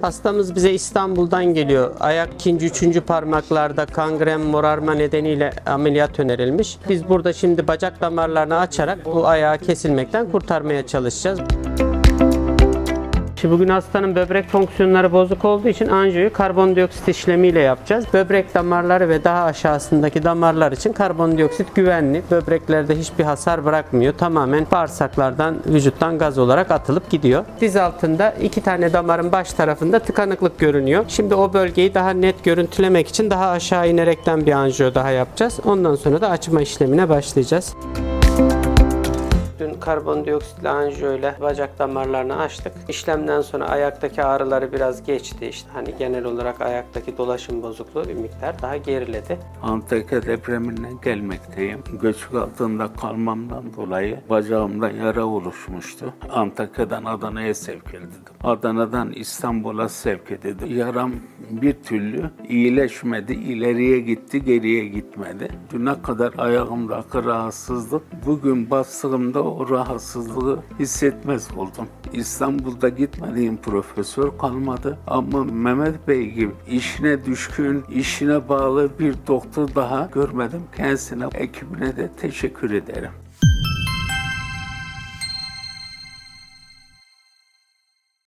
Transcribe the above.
Hastamız bize İstanbul'dan geliyor. Ayak ikinci, üçüncü parmaklarda kangren morarma nedeniyle ameliyat önerilmiş. Biz burada şimdi bacak damarlarını açarak bu ayağı kesilmekten kurtarmaya çalışacağız. Şimdi bugün hastanın böbrek fonksiyonları bozuk olduğu için anjiyoyu karbondioksit işlemiyle yapacağız. Böbrek damarları ve daha aşağısındaki damarlar için karbondioksit güvenli. Böbreklerde hiçbir hasar bırakmıyor. Tamamen bağırsaklardan, vücuttan gaz olarak atılıp gidiyor. Diz altında iki tane damarın baş tarafında tıkanıklık görünüyor. Şimdi o bölgeyi daha net görüntülemek için daha aşağı inerekten bir anjiyo daha yapacağız. Ondan sonra da açma işlemine başlayacağız. Dün karbondioksitle anjiyo ile bacak damarlarını açtık. İşlemden sonra ayaktaki ağrıları biraz geçti. İşte hani genel olarak ayaktaki dolaşım bozukluğu bir miktar daha geriledi. Antakya depreminden gelmekteyim. Göçük altında kalmamdan dolayı bacağımda yara oluşmuştu. Antakya'dan Adana'ya sevk edildim. Adana'dan İstanbul'a sevk edildim. Yaram bir türlü iyileşmedi. İleriye gitti, geriye gitmedi. Düne kadar ayağımdaki rahatsızlık bugün bastığımda o rahatsızlığı hissetmez oldum. İstanbul'da gitmediğim profesör kalmadı ama Mehmet Bey gibi işine düşkün, işine bağlı bir doktor daha görmedim. Kendisine, ekibine de teşekkür ederim.